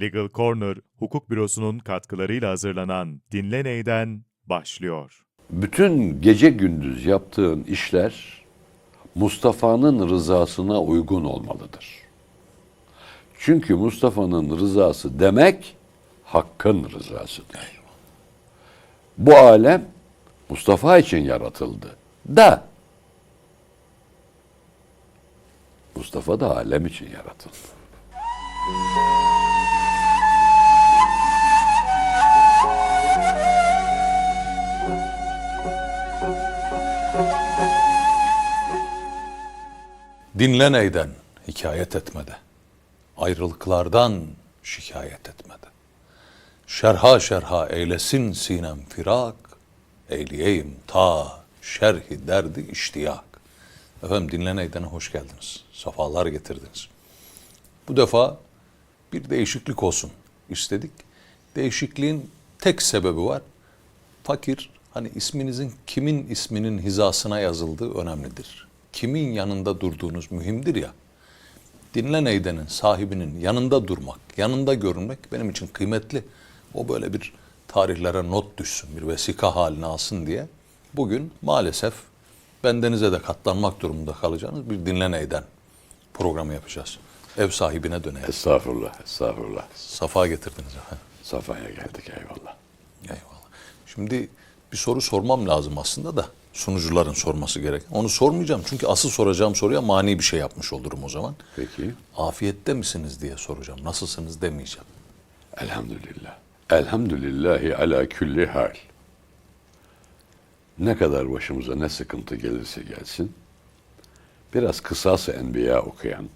Legal Corner, hukuk bürosunun katkılarıyla hazırlanan Dinle Ney'den başlıyor. Bütün gece gündüz yaptığın işler Mustafa'nın rızasına uygun olmalıdır. Çünkü Mustafa'nın rızası demek Hakk'ın rızasıdır. Bu alem Mustafa için yaratıldı. Da Mustafa da alem için yaratıldı. Dinle neyden hikayet etmede. Ayrılıklardan şikayet etmede. Şerha şerha eylesin sinem firak. Eyleyeyim ta şerhi derdi iştiyak. Efendim dinle neyden hoş geldiniz. Safalar getirdiniz. Bu defa bir değişiklik olsun istedik. Değişikliğin tek sebebi var. Fakir hani isminizin kimin isminin hizasına yazıldığı önemlidir. Kimin yanında durduğunuz mühimdir ya. Dinlen Eyden'in sahibinin yanında durmak, yanında görünmek benim için kıymetli. O böyle bir tarihlere not düşsün, bir vesika haline alsın diye. Bugün maalesef bendenize de katlanmak durumunda kalacağınız bir Dinlen Eyden programı yapacağız. Ev sahibine dönelim. Estağfurullah, estağfurullah. Safa getirdiniz efendim. Safaya geldik eyvallah. Eyvallah. Şimdi bir soru sormam lazım aslında da sunucuların sorması gerek. Onu sormayacağım çünkü asıl soracağım soruya mani bir şey yapmış olurum o zaman. Peki. Afiyette misiniz diye soracağım. Nasılsınız demeyeceğim. Elhamdülillah. Elhamdülillahi ala külli hal. Ne kadar başımıza ne sıkıntı gelirse gelsin, biraz kısası enbiya okuyan,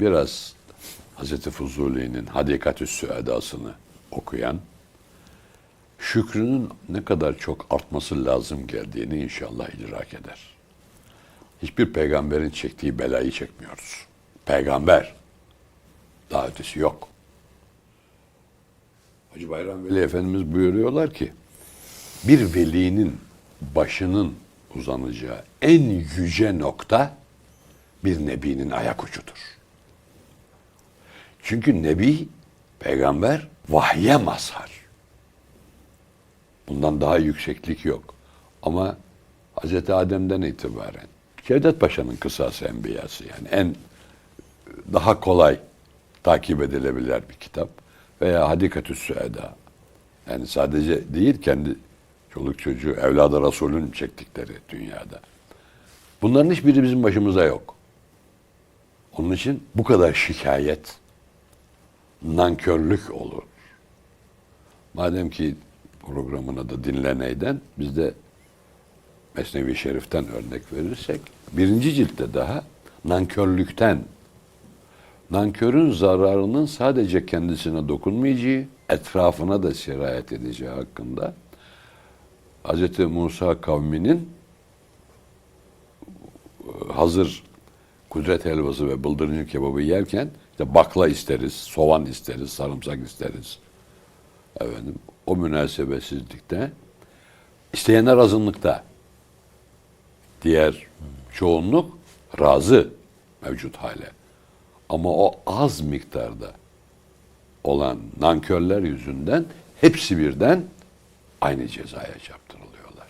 biraz Hz. Fuzuli'nin Hadikatü Süedasını okuyan, şükrünün ne kadar çok artması lazım geldiğini inşallah idrak eder. Hiçbir peygamberin çektiği belayı çekmiyoruz. Peygamber, daha ötesi yok. Hacı Bayram Veli Efendimiz buyuruyorlar ki bir velinin başının uzanacağı en yüce nokta bir nebinin ayak ucudur. Çünkü nebi, peygamber vahye mazhar. Bundan daha yükseklik yok. Ama Hz. Adem'den itibaren Cevdet Paşa'nın kısası enbiyası yani en daha kolay takip edilebilir bir kitap veya Hadikatü Süeda. Yani sadece değil kendi çoluk çocuğu, evladı Resul'ün çektikleri dünyada. Bunların hiçbiri bizim başımıza yok. Onun için bu kadar şikayet, nankörlük olur. Madem ki programın adı Dinleneyden, biz de Mesnevi Şerif'ten örnek verirsek, birinci ciltte daha nankörlükten nankörün zararının sadece kendisine dokunmayacağı, etrafına da sirayet edeceği hakkında Hz. Musa kavminin e, hazır kudret helvası ve bıldırıncı kebabı yerken işte bakla isteriz, soğan isteriz, sarımsak isteriz. Efendim, o münasebetsizlikte isteyenler azınlıkta. Diğer çoğunluk razı mevcut hale. Ama o az miktarda olan nankörler yüzünden hepsi birden aynı cezaya çarptırılıyorlar.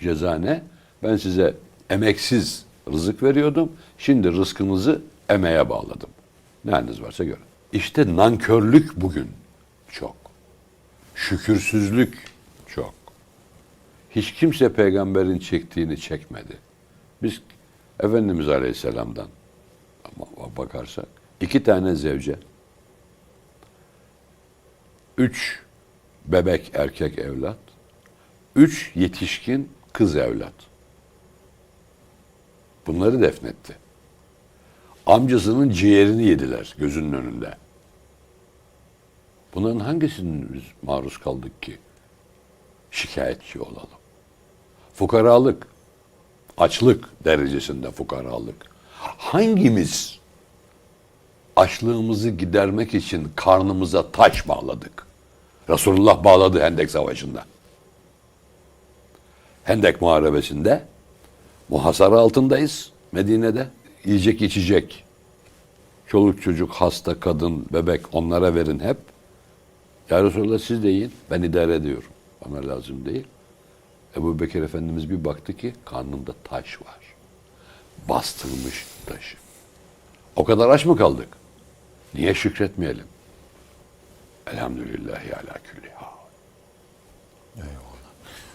Ceza ne? Ben size emeksiz rızık veriyordum. Şimdi rızkınızı emeğe bağladım. Ne haliniz varsa görün. İşte nankörlük bugün çok. Şükürsüzlük çok. Hiç kimse peygamberin çektiğini çekmedi. Biz Efendimiz Aleyhisselam'dan ama bakarsak iki tane zevce, üç bebek erkek evlat, üç yetişkin kız evlat. Bunları defnetti. Amcasının ciğerini yediler gözünün önünde. Bunların hangisinin biz maruz kaldık ki şikayetçi olalım? Fukaralık, açlık derecesinde fukaralık. Hangimiz açlığımızı gidermek için karnımıza taş bağladık? Resulullah bağladı Hendek Savaşı'nda. Hendek Muharebesi'nde muhasara altındayız Medine'de. Yiyecek içecek Çoluk çocuk, hasta, kadın, bebek onlara verin hep. Ya Resulallah siz de yiyin. Ben idare ediyorum. Bana lazım değil. Ebu Bekir Efendimiz bir baktı ki karnında taş var. Bastırmış taşı. O kadar aç mı kaldık? Niye şükretmeyelim? Elhamdülillahi ala külli hal.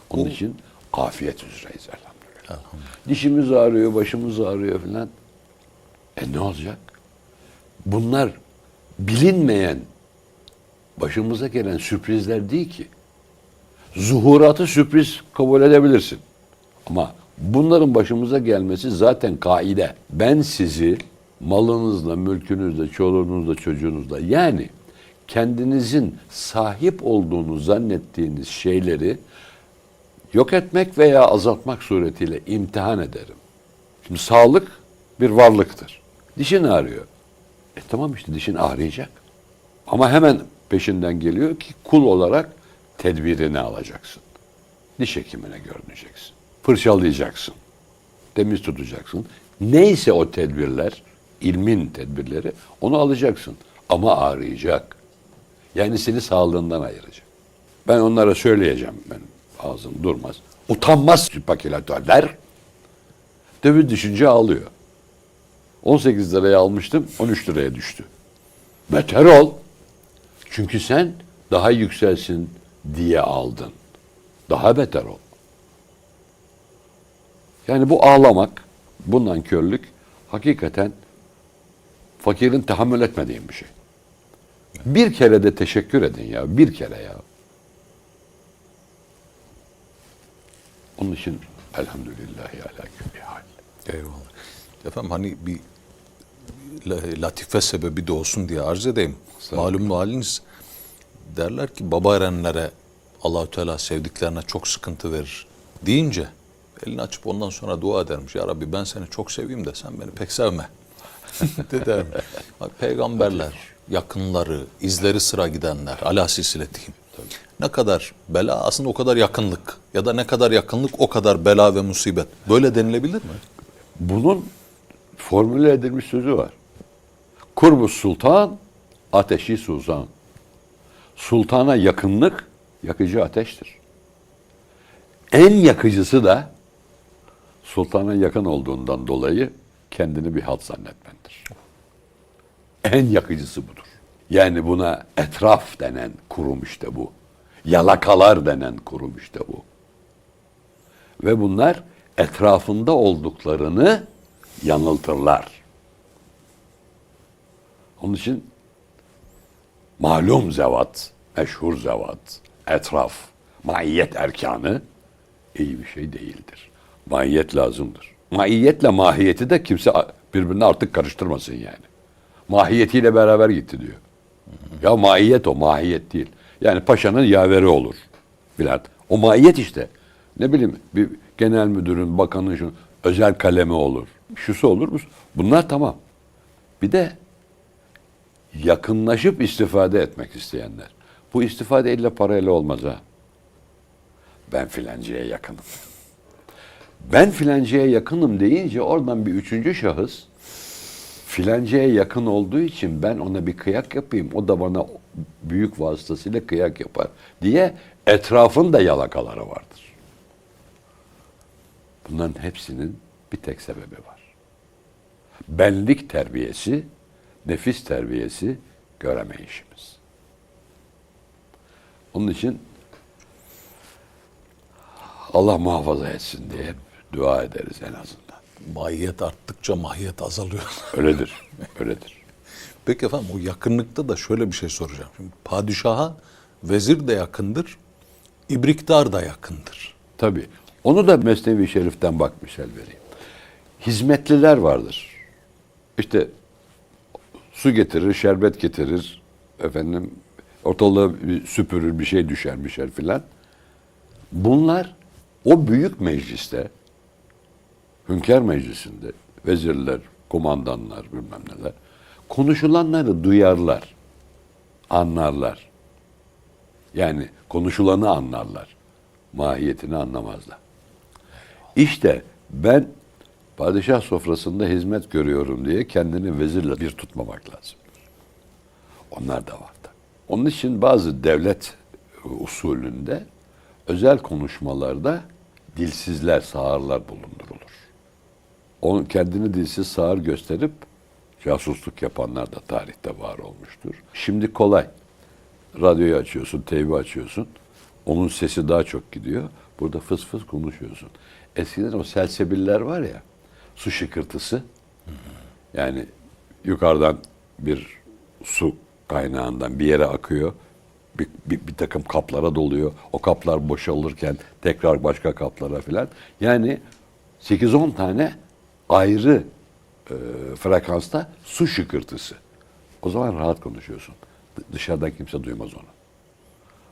Onun için afiyet üzereyiz elhamdülillah. Dişimiz ağrıyor, başımız ağrıyor filan. E ne olacak? Bunlar bilinmeyen, başımıza gelen sürprizler değil ki. Zuhuratı sürpriz kabul edebilirsin. Ama bunların başımıza gelmesi zaten kaide. Ben sizi malınızla, mülkünüzle, çoluğunuzla, çocuğunuzla yani kendinizin sahip olduğunu zannettiğiniz şeyleri yok etmek veya azaltmak suretiyle imtihan ederim. Şimdi sağlık bir varlıktır. Dişin ağrıyor. E tamam işte dişin ağrıyacak. Ama hemen peşinden geliyor ki kul olarak tedbirini alacaksın. Diş hekimine görüneceksin. Fırçalayacaksın. Temiz tutacaksın. Neyse o tedbirler, ilmin tedbirleri onu alacaksın. Ama ağrıyacak. Yani seni sağlığından ayıracak. Ben onlara söyleyeceğim. Ben ağzım durmaz. Utanmaz pakilatörler. Döviz düşünce ağlıyor. 18 liraya almıştım, 13 liraya düştü. Beter ol. Çünkü sen daha yükselsin diye aldın. Daha beter ol. Yani bu ağlamak, bu nankörlük hakikaten fakirin tahammül etmediği bir şey. Bir kere de teşekkür edin ya, bir kere ya. Onun için elhamdülillahi ala külli hal. Eyvallah. Efendim hani bir latife sebebi de olsun diye arz edeyim. Malum haliniz derler ki baba erenlere Allahü Teala sevdiklerine çok sıkıntı verir deyince elini açıp ondan sonra dua edermiş. Ya Rabbi ben seni çok seveyim de sen beni pek sevme. de dermiş. Bak, peygamberler, yakınları, izleri sıra gidenler, ala silsiletihim. Ne kadar bela aslında o kadar yakınlık ya da ne kadar yakınlık o kadar bela ve musibet. Böyle denilebilir mi? Bunun formüle edilmiş sözü var. Kurbu sultan, ateşi suzan. Sultana yakınlık, yakıcı ateştir. En yakıcısı da sultana yakın olduğundan dolayı kendini bir halt zannetmendir. En yakıcısı budur. Yani buna etraf denen kurum işte bu. Yalakalar denen kurum işte bu. Ve bunlar etrafında olduklarını yanıltırlar. Onun için malum zevat, meşhur zevat, etraf, maiyet erkanı iyi bir şey değildir. Maiyet lazımdır. Maiyetle mahiyeti de kimse birbirine artık karıştırmasın yani. Mahiyetiyle beraber gitti diyor. Ya maiyet o, mahiyet değil. Yani paşanın yaveri olur. Filan. O maiyet işte. Ne bileyim bir genel müdürün, bakanın şu özel kalemi olur. Şusu olur? Bunlar tamam. Bir de yakınlaşıp istifade etmek isteyenler. Bu istifade illa parayla olmaz ha. Ben filancıya yakınım. Ben filancıya yakınım deyince oradan bir üçüncü şahıs filancıya yakın olduğu için ben ona bir kıyak yapayım. O da bana büyük vasıtasıyla kıyak yapar diye etrafın da yalakaları vardır. Bunların hepsinin bir tek sebebi var. Benlik terbiyesi, nefis terbiyesi göremeyişimiz. Onun için Allah muhafaza etsin diye dua ederiz en azından. Mahiyet arttıkça mahiyet azalıyor. Öyledir, öyledir. Peki efendim o yakınlıkta da şöyle bir şey soracağım. Şimdi padişaha vezir de yakındır, ibriktar da yakındır. Tabii. Onu da Mesnevi Şerif'ten bak misal vereyim. Hizmetliler vardır. İşte su getirir, şerbet getirir. Efendim ortalığı süpürür, bir şey düşer, bir şey filan. Bunlar o büyük mecliste, Hünkâr Meclisi'nde vezirler, kumandanlar bilmem neler konuşulanları duyarlar, anlarlar. Yani konuşulanı anlarlar. Mahiyetini anlamazlar. İşte ben Padişah sofrasında hizmet görüyorum diye kendini vezirle bir tutmamak lazım. Onlar da vardı. Onun için bazı devlet usulünde özel konuşmalarda dilsizler, sağırlar bulundurulur. Onun kendini dilsiz sağır gösterip casusluk yapanlar da tarihte var olmuştur. Şimdi kolay. Radyoyu açıyorsun, TV açıyorsun. Onun sesi daha çok gidiyor. Burada fıs fıs konuşuyorsun. Eskiden o selsebiller var ya, su şıkırtısı. Yani yukarıdan bir su kaynağından bir yere akıyor. Bir, bir, bir takım kaplara doluyor. O kaplar boşalırken tekrar başka kaplara filan. Yani 8-10 tane ayrı e, frekansta su şıkırtısı. O zaman rahat konuşuyorsun. Dışarıdan kimse duymaz onu.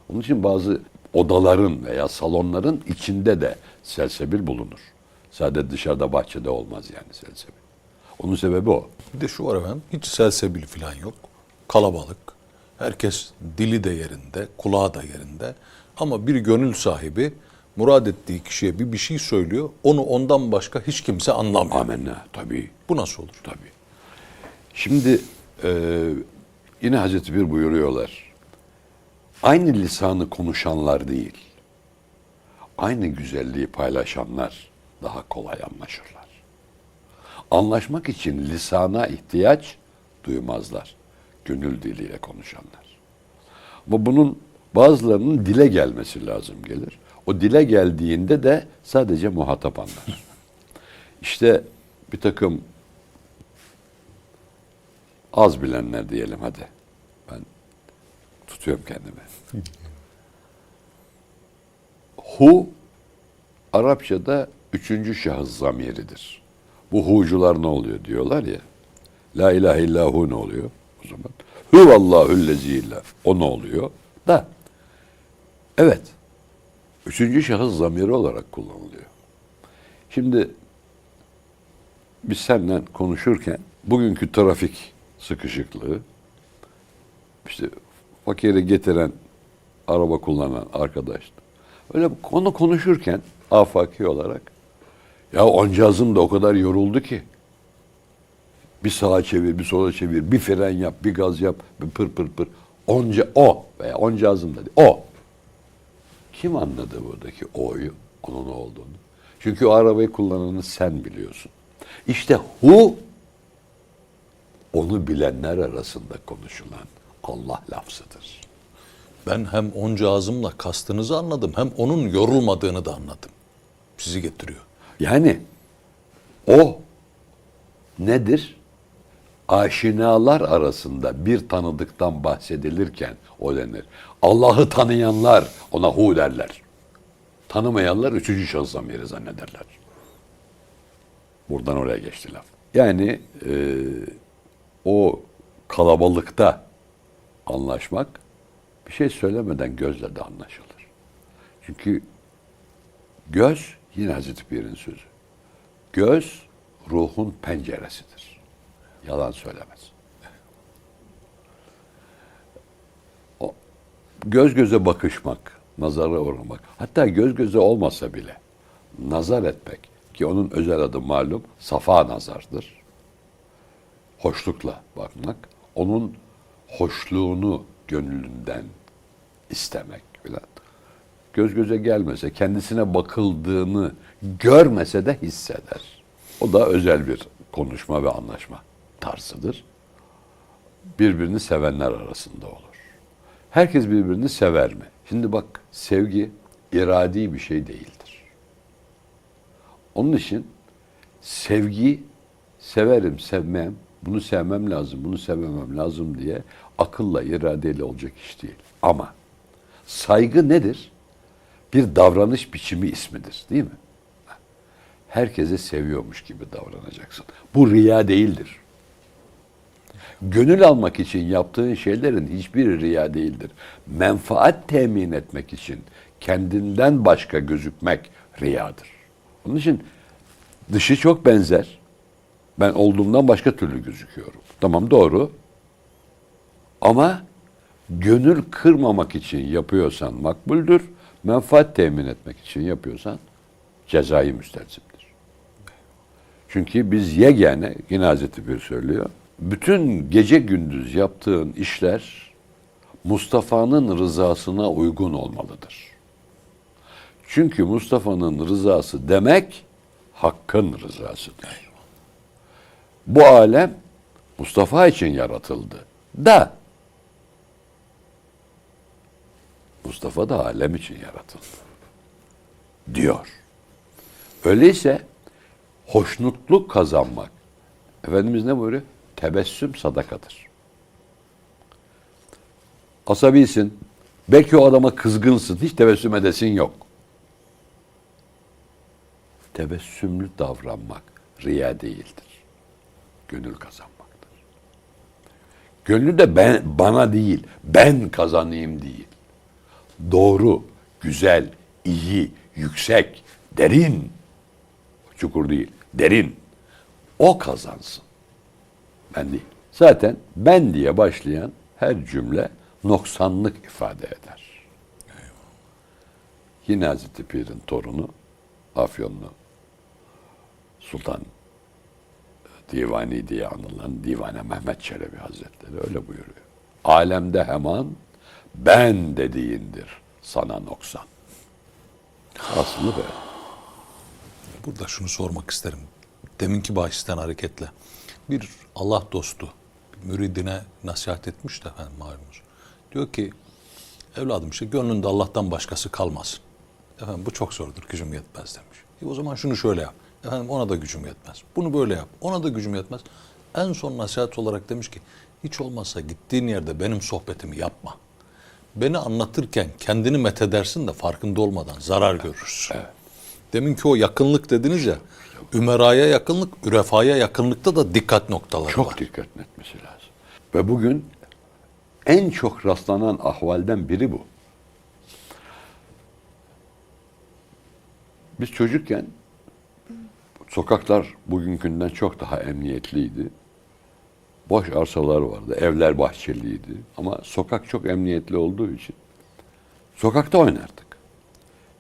Onun için bazı odaların veya salonların içinde de selsebil bulunur. Sadece dışarıda bahçede olmaz yani selsebil. Onun sebebi o. Bir de şu var efendim, hiç selsebil falan yok. Kalabalık. Herkes dili de yerinde, kulağı da yerinde. Ama bir gönül sahibi murad ettiği kişiye bir bir şey söylüyor. Onu ondan başka hiç kimse anlamıyor. Amenna tabii. Bu nasıl olur? Tabii. Şimdi e, yine Hazreti Bir buyuruyorlar. Aynı lisanı konuşanlar değil, aynı güzelliği paylaşanlar daha kolay anlaşırlar. Anlaşmak için lisana ihtiyaç duymazlar. Gönül diliyle konuşanlar. Ama bunun bazılarının dile gelmesi lazım gelir. O dile geldiğinde de sadece muhatap anlar. İşte bir takım az bilenler diyelim hadi. Ben tutuyorum kendimi. Hu Arapçada üçüncü şahıs zamiridir. Bu hucular ne oluyor diyorlar ya. La ilahe illahu ne oluyor o zaman? Huvallahüllezi illah. O ne oluyor? Da. Evet. Üçüncü şahıs zamiri olarak kullanılıyor. Şimdi biz seninle konuşurken bugünkü trafik sıkışıklığı işte fakiri getiren araba kullanan arkadaş öyle konu konuşurken afaki olarak ya oncağızım da o kadar yoruldu ki bir sağa çevir, bir sola çevir, bir fren yap, bir gaz yap, bir pır pır pır. Onca o veya oncağızım dedi. O. Kim anladı buradaki o'yu? Onun olduğunu. Çünkü o arabayı kullananı sen biliyorsun. İşte hu onu bilenler arasında konuşulan Allah lafzıdır. Ben hem onca ağzımla kastınızı anladım hem onun yorulmadığını da anladım. Sizi getiriyor. Yani o nedir? Aşinalar arasında bir tanıdıktan bahsedilirken o denir. Allah'ı tanıyanlar ona hu derler. Tanımayanlar üçüncü şahıs zamiri zannederler. Buradan oraya geçti laf. Yani e, o kalabalıkta anlaşmak bir şey söylemeden gözle de anlaşılır. Çünkü göz yine Hazreti Pir'in sözü. Göz ruhun penceresidir. Yalan söylemez. O, göz göze bakışmak, nazara uğramak, hatta göz göze olmasa bile nazar etmek ki onun özel adı malum safa nazardır. Hoşlukla bakmak, onun hoşluğunu gönlünden istemek filan. Göz göze gelmese, kendisine bakıldığını görmese de hisseder. O da özel bir konuşma ve anlaşma tarzıdır. Birbirini sevenler arasında olur. Herkes birbirini sever mi? Şimdi bak sevgi iradi bir şey değildir. Onun için sevgi severim, sevmem, bunu sevmem lazım, bunu sevmemem lazım diye akılla, iradeyle olacak iş değil. Ama saygı nedir? Bir davranış biçimi ismidir, değil mi? Herkese seviyormuş gibi davranacaksın. Bu riya değildir. Gönül almak için yaptığın şeylerin hiçbiri riya değildir. Menfaat temin etmek için kendinden başka gözükmek riyadır. Onun için dışı çok benzer. Ben olduğumdan başka türlü gözüküyorum. Tamam doğru. Ama gönül kırmamak için yapıyorsan makbuldür. Menfaat temin etmek için yapıyorsan cezai müstelsimdir. Çünkü biz yegane, yine Hazreti Pir söylüyor, bütün gece gündüz yaptığın işler Mustafa'nın rızasına uygun olmalıdır. Çünkü Mustafa'nın rızası demek Hakk'ın rızasıdır. Bu alem Mustafa için yaratıldı. Da Mustafa da alem için yaratıldı. Diyor. Öyleyse hoşnutluk kazanmak. Efendimiz ne buyuruyor? Tebessüm sadakadır. Asabisin. Belki o adama kızgınsın. Hiç tebessüm edesin yok. Tebessümlü davranmak riya değildir. Gönül kazanmaktır. Gönlü de ben bana değil, ben kazanayım değil. Doğru, güzel, iyi, yüksek, derin. Çukur değil, derin. O kazansın. Ben değil. Zaten ben diye başlayan her cümle noksanlık ifade eder. Yine Hazreti Pir'in torunu Afyonlu Sultan Divani diye anılan Divane Mehmet Çelebi Hazretleri öyle buyuruyor. Alemde hemen ben dediğindir sana noksan. Aslında böyle. Burada şunu sormak isterim. Deminki bahisten hareketle. Bir Allah dostu müridine nasihat etmiş de efendim malumunuz. Diyor ki evladım işte gönlünde Allah'tan başkası kalmasın. Efendim bu çok zordur gücüm yetmez demiş. E o zaman şunu şöyle yap. Efendim ona da gücüm yetmez. Bunu böyle yap. Ona da gücüm yetmez. En son nasihat olarak demiş ki hiç olmazsa gittiğin yerde benim sohbetimi yapma. Beni anlatırken kendini methedersin de farkında olmadan zarar görürsün. Deminki o yakınlık dediniz ya. Ümeraya yakınlık, ürefaya yakınlıkta da dikkat noktaları Çok var. dikkat etmesi lazım. Ve bugün en çok rastlanan ahvalden biri bu. Biz çocukken sokaklar bugünkünden çok daha emniyetliydi. Boş arsalar vardı, evler bahçeliydi. Ama sokak çok emniyetli olduğu için sokakta oynardık.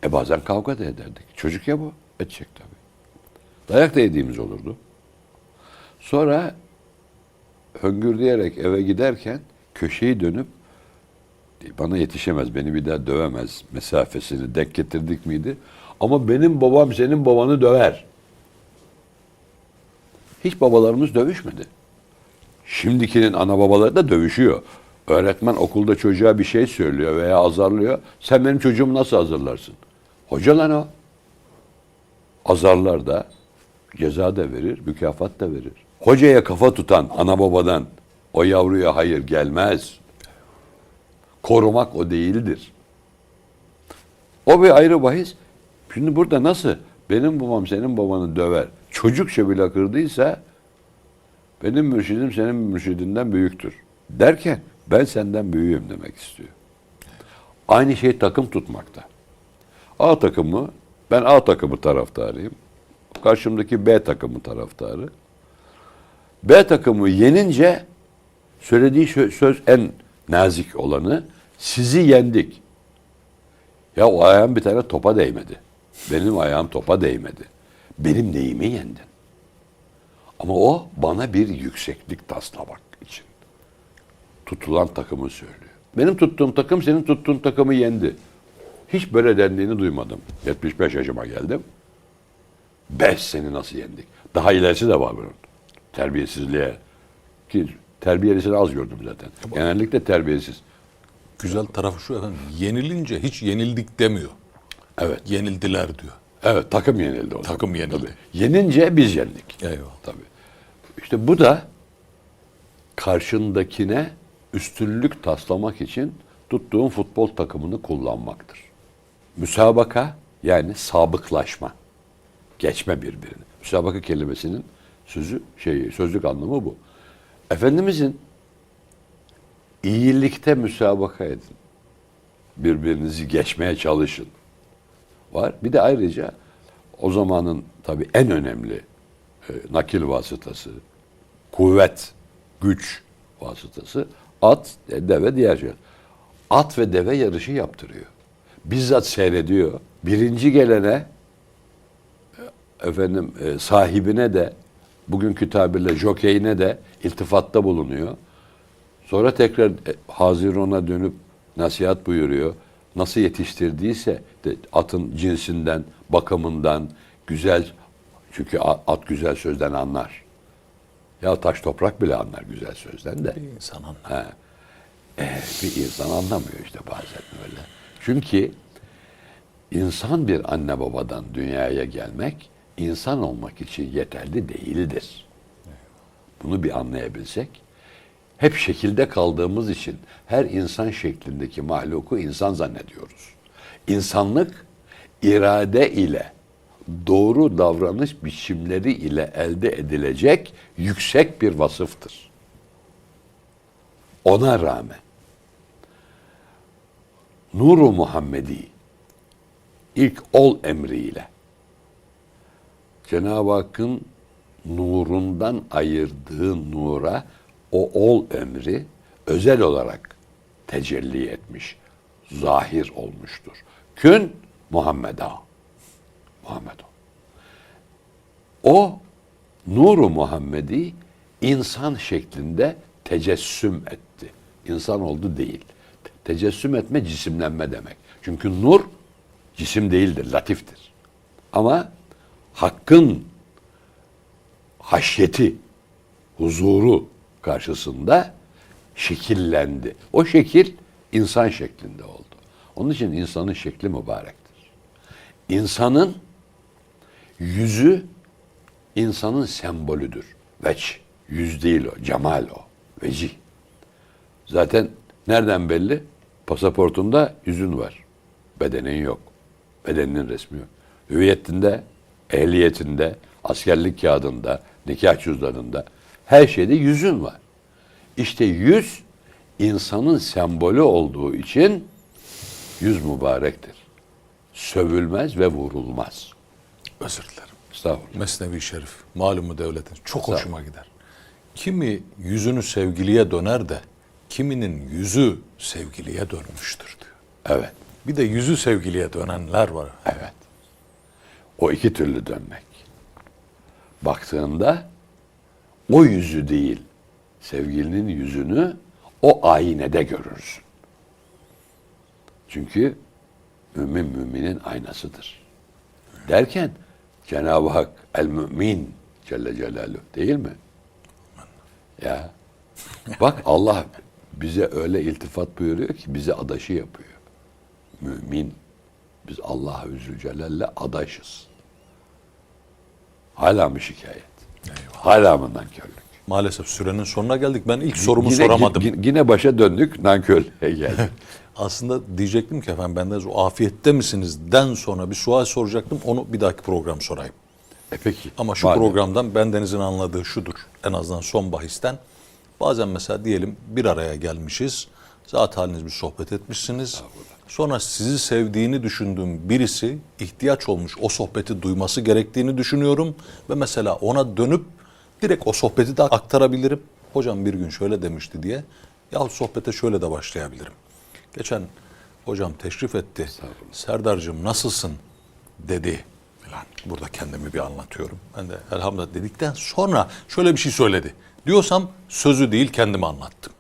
E bazen kavga da ederdik. Çocuk ya bu, edecek tabii. Dayak da yediğimiz olurdu. Sonra höngürdeyerek eve giderken köşeyi dönüp bana yetişemez, beni bir daha dövemez mesafesini denk getirdik miydi? Ama benim babam senin babanı döver. Hiç babalarımız dövüşmedi. Şimdikinin ana babaları da dövüşüyor. Öğretmen okulda çocuğa bir şey söylüyor veya azarlıyor. Sen benim çocuğumu nasıl azarlarsın? Hoca lan o. Azarlar da ceza da verir, mükafat da verir. Hocaya kafa tutan ana babadan o yavruya hayır gelmez. Korumak o değildir. O bir ayrı bahis. Şimdi burada nasıl benim babam senin babanı döver, çocukça bile kırdıysa benim mürşidim senin mürşidinden büyüktür. Derken ben senden büyüğüm demek istiyor. Aynı şey takım tutmakta. A takımı, ben A takımı taraftarıyım. Karşımdaki B takımı taraftarı. B takımı yenince söylediği sö- söz en nazik olanı sizi yendik. Ya o ayağım bir tane topa değmedi. Benim ayağım topa değmedi. Benim neyimi yendin? Ama o bana bir yükseklik taslamak için tutulan takımı söylüyor. Benim tuttuğum takım senin tuttuğun takımı yendi. Hiç böyle dendiğini duymadım. 75 yaşıma geldim. Beş seni nasıl yendik? Daha ilerisi de var bunun. Terbiyesizliğe. Ki terbiyelisini az gördüm zaten. Genellikle terbiyesiz. Güzel tarafı şu efendim. Yenilince hiç yenildik demiyor. Evet. Yenildiler diyor. Evet takım yenildi o. Takım yenildi. Tabii. Yenince biz yendik. Eyvallah. Tabii. İşte bu da karşındakine üstünlük taslamak için tuttuğun futbol takımını kullanmaktır. Müsabaka yani sabıklaşma. Geçme birbirini. Müsabaka kelimesinin sözü şey sözlük anlamı bu. Efendimizin iyilikte müsabaka edin. Birbirinizi geçmeye çalışın. Var. Bir de ayrıca o zamanın tabii en önemli e, nakil vasıtası, kuvvet, güç vasıtası at, deve diğer şey. At ve deve yarışı yaptırıyor. Bizzat seyrediyor. Birinci gelene e, efendim e, sahibine de bugünkü tabirle jokeyine de iltifatta bulunuyor. Sonra tekrar e, Haziron'a dönüp nasihat buyuruyor. Nasıl yetiştirdiyse de atın cinsinden, bakımından, güzel çünkü at güzel sözden anlar. Ya taş toprak bile anlar güzel sözden de. Bir insan anlar. Bir insan anlamıyor işte bazen öyle. Çünkü insan bir anne babadan dünyaya gelmek insan olmak için yeterli değildir. Bunu bir anlayabilsek hep şekilde kaldığımız için her insan şeklindeki mahluku insan zannediyoruz. İnsanlık irade ile doğru davranış biçimleri ile elde edilecek yüksek bir vasıftır. Ona rağmen Nuru Muhammedi ilk ol emriyle Cenab-ı Hakk'ın nurundan ayırdığı nura o ol emri özel olarak tecelli etmiş, zahir olmuştur. Kün Muhammed'a. Muhammed o. O nuru Muhammedi insan şeklinde tecessüm etti. İnsan oldu değil. Te- Tecessüm etme cisimlenme demek. Çünkü nur cisim değildir, latiftir. Ama hakkın haşyeti, huzuru karşısında şekillendi. O şekil insan şeklinde oldu. Onun için insanın şekli mübarektir. İnsanın yüzü insanın sembolüdür. Veç. Yüz değil o. Cemal o. Vecih. Zaten nereden belli? Pasaportunda yüzün var. Bedenin yok. Bedeninin resmi yok. Hüviyetinde, ehliyetinde, askerlik kağıdında, nikah cüzdanında her şeyde yüzün var. İşte yüz insanın sembolü olduğu için yüz mübarektir. Sövülmez ve vurulmaz. Özür dilerim. Estağfurullah. Mesnevi Şerif, malumu devletin çok hoşuma gider. Kimi yüzünü sevgiliye döner de kiminin yüzü sevgiliye dönmüştür diyor. Evet. Bir de yüzü sevgiliye dönenler var. Evet. O iki türlü dönmek. Baktığında o yüzü değil, sevgilinin yüzünü o aynede görürsün. Çünkü mümin müminin aynasıdır. Derken Cenab-ı Hak el mümin Celle Celaluhu değil mi? Ya bak Allah bize öyle iltifat buyuruyor ki bize adaşı yapıyor. Mümin biz Allah'a Zülcelal'le adaşız. Hala mı şikayet? Hala mı nankörlük? Maalesef sürenin sonuna geldik. Ben ilk sorumu Yine- soramadım. Yine, yine başa döndük nankörlüğe geldik. Aslında diyecektim ki efendim benden o afiyette misiniz den sonra bir sual soracaktım. Onu bir dahaki program sorayım. e peki. Ama şu madem. programdan bendenizin anladığı şudur. En azından son bahisten. Bazen mesela diyelim bir araya gelmişiz. Zat haliniz bir sohbet etmişsiniz. Sonra sizi sevdiğini düşündüğüm birisi ihtiyaç olmuş o sohbeti duyması gerektiğini düşünüyorum. Ve mesela ona dönüp direkt o sohbeti de aktarabilirim. Hocam bir gün şöyle demişti diye. Yahut sohbete şöyle de başlayabilirim. Geçen hocam teşrif etti. Serdar'cığım nasılsın dedi falan. Burada kendimi bir anlatıyorum. Ben de elhamdülillah dedikten sonra şöyle bir şey söyledi. Diyorsam sözü değil kendimi anlattım.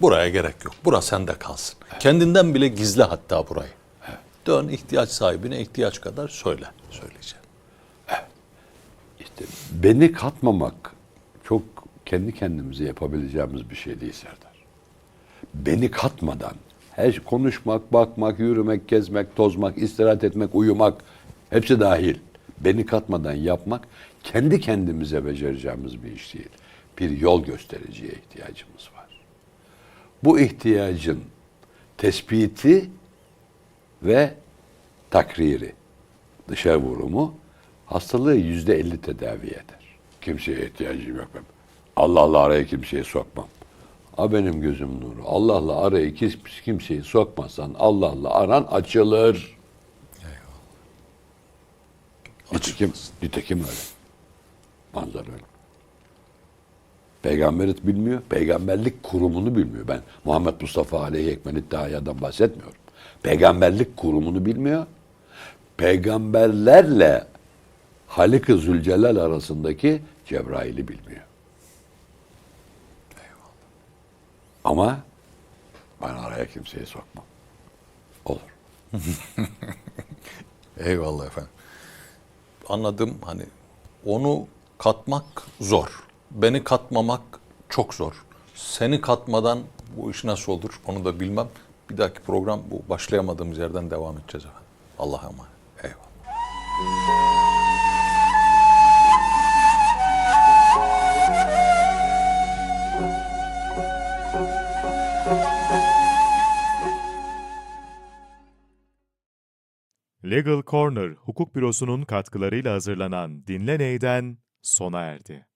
Buraya gerek yok. Bura sende kalsın. Kendinden bile gizle hatta burayı. Dön ihtiyaç sahibine ihtiyaç kadar söyle. Söyleyeceğim. İşte beni katmamak çok kendi kendimize yapabileceğimiz bir şey değil Serdar. Beni katmadan her şey- konuşmak, bakmak, yürümek, gezmek, tozmak, istirahat etmek, uyumak hepsi dahil. Beni katmadan yapmak kendi kendimize becereceğimiz bir iş değil. Bir yol göstericiye ihtiyacımız var. Bu ihtiyacın tespiti ve takriri, dışa vurumu hastalığı yüzde elli tedavi eder. Kimseye ihtiyacım yok benim. Allah'la araya kimseyi sokmam. A benim gözüm nuru. Allah'la araya kim- kimseyi sokmazsan Allah'la aran açılır. Nitekim, nitekim öyle. Manzara öyle. Peygamberit bilmiyor. Peygamberlik kurumunu bilmiyor. Ben Muhammed Mustafa Aleyhi Ekmel İddiayadan bahsetmiyorum. Peygamberlik kurumunu bilmiyor. peygamberlerle Halik-i Zülcelal arasındaki Cebrail'i bilmiyor. Ama ben araya kimseyi sokmam. Olur. Eyvallah efendim. Anladım hani onu katmak zor. Beni katmamak çok zor. Seni katmadan bu iş nasıl olur onu da bilmem. Bir dahaki program bu başlayamadığımız yerden devam edeceğiz efendim. Allah'a emanet. Eyvallah. Legal Corner Hukuk Bürosu'nun katkılarıyla hazırlanan Dinle Ney'den sona erdi.